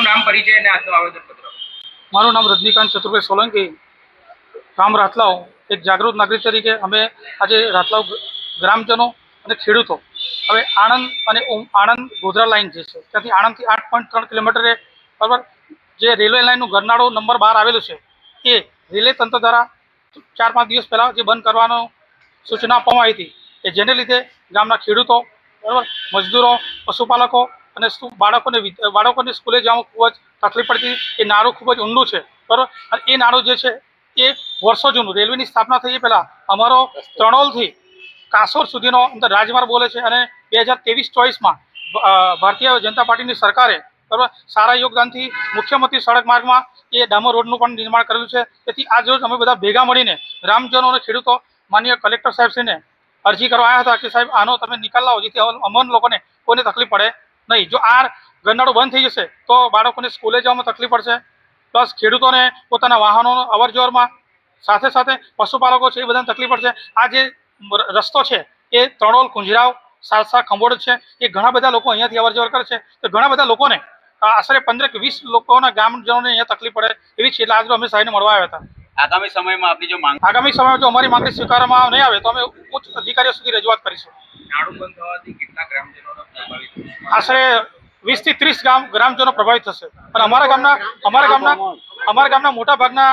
આપનું નામ, પરિચય અને આજનું આવેદનપત્ર. મારું નામ રજનીકાંત ચતુર્ભાઈ સોલંકી. ગામ રાતલાવ. એક જાગૃત નાગરિક તરીકે અમે આજે રાતલાવ ગ્રામજનો અને ખેડૂતો. હવે આણંદ અને આણંદ ગોધરા લાઇન જે છે, ત્યાંથી આણંદથી આઠ પોઈન્ટ ત્રણ કિલોમીટરે બરાબર? જે રેલવે લાઇનનું ગરનાળો નંબર બાર આવેલું છે, એ રેલવે તંત્ર દ્વારા ચાર પાંચ દિવસ પહેલાં જે બંધ કરવાનો સૂચના આપવામાં આવી હતી, કે જેને લીધે ગામના ખેડૂતો, બરાબર? મજદૂરો, પશુપાલકો અને બાળકોને બાળકોને સ્કૂલે જવામાં ખૂબ જ તકલીફ પડતી. એ નાળું ખૂબ જ ઊંડું છે. બરાબર? એ નાળું જે છે, એ વર્ષો જૂનું, રેલવેની સ્થાપના થઈ પહેલાં અમારો ત્રણોલથી કાસોર સુધીનો અંદર રાજમાર્ગ બોલે છે અને બે હજાર ત્રેવીસ ચોવીસમાં ભારતીય જનતા પાર્ટીની સરકારે, બરાબર? સારા યોગદાનથી મુખ્યમંત્રી સડક માર્ગમાં એ ડામર રોડનું પણ નિર્માણ કરેલું છે. તેથી આજ અમે બધા ભેગા મળીને ગ્રામજનો અને ખેડૂતો, માન્ય કલેક્ટર સાહેબશ્રીને અરજી કરવા આવ્યા હતા કે સાહેબ, આનો તમે નિકાલ લાવો, જેથી અમન લોકોને કોઈને તકલીફ પડે નહીં જો આ ગરનાળો બંધ થઈ જશે તો બાળકોને સ્કૂલે જવામાં તકલીફ પડશે. પ્લસ ખેડૂતોને પોતાના વાહનો અવર જવરમાં સાથે સાથે પશુપાલકો છે એ બધાને તકલીફ પડશે. આ જે રસ્તો છે એ તણોલ કુંજરાવ સારસા ખંભોડ છે એ ઘણા બધા લોકો અહીંયાથી અવર જવર કરે છે. તો ઘણા બધા લોકોને આશરે પંદર કે વીસ લોકોના ગામજનોને અહીંયા તકલીફ પડે એવી છે એટલે આજે અમે સાહેબને મળવા આવ્યા હતા. આગામી સમયમાં આપની જો માંગ આગામી સમયમાં જો અમારી માંગણી સ્વીકારવામાં નહીં આવે તો અમે ઉચ્ચ અધિકારીઓ સુધી રજૂઆત કરીશું. આશરે વીસથી ત્રીસ ગામ ગ્રામજનો પ્રભાવિત થશે. અને અમારા ગામના અમારા ગામના અમારા ગામના મોટા ભાગના